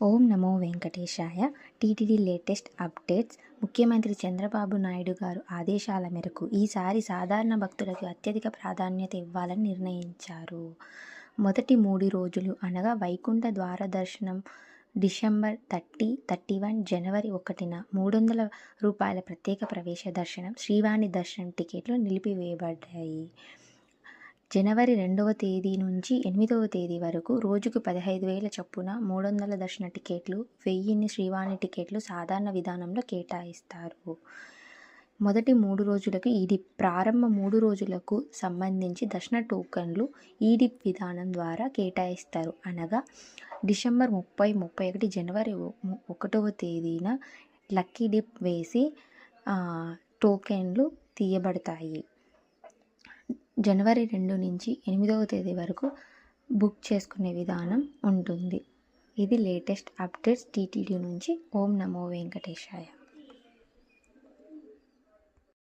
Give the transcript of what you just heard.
ఓం నమో వెంకటేశాయ. TTD latest updates. ముఖ్యమంత్రి చంద్రబాబు నాయుడు గారు ఆదేశాల మేరకు ఈసారి సాధారణ భక్తులకు అత్యధిక ప్రాధాన్యత ఇవ్వాలని నిర్ణయించారు. మొదటి మూడు రోజులు అనగా వైకుంఠ ద్వార దర్శనం డిసెంబర్ థర్టీ థర్టీ వన్ జనవరి ఒకటిన మూడు వందల రూపాయల ప్రత్యేక ప్రవేశ దర్శనం శ్రీవాణి దర్శనం టికెట్లు నిలిపివేయబడ్డాయి. జనవరి రెండవ తేదీ నుంచి ఎనిమిదవ తేదీ వరకు రోజుకు పదహైదు వేల చొప్పున మూడు వందల దర్శన టికెట్లు వెయ్యిన్ని శ్రీవాణి టికెట్లు సాధారణ విధానంలో కేటాయిస్తారు. మొదటి మూడు రోజులకు ఈడిప్ ప్రారంభ మూడు రోజులకు సంబంధించి దర్శన టోకన్లు ఈడిప్ విధానం ద్వారా కేటాయిస్తారు. అనగా డిసెంబర్ ముప్పై ముప్పై ఒకటి జనవరి ఒకటవ తేదీన లక్కీ డిప్ వేసి టోకెన్లు తీయబడతాయి. జనవరి రెండు నుంచి ఎనిమిదవ తేదీ వరకు బుక్ చేసుకునే విధానం ఉంటుంది. ఇది లేటెస్ట్ అప్డేట్స్ టీటీడీ నుంచి. ఓం నమో వెంకటేశాయ.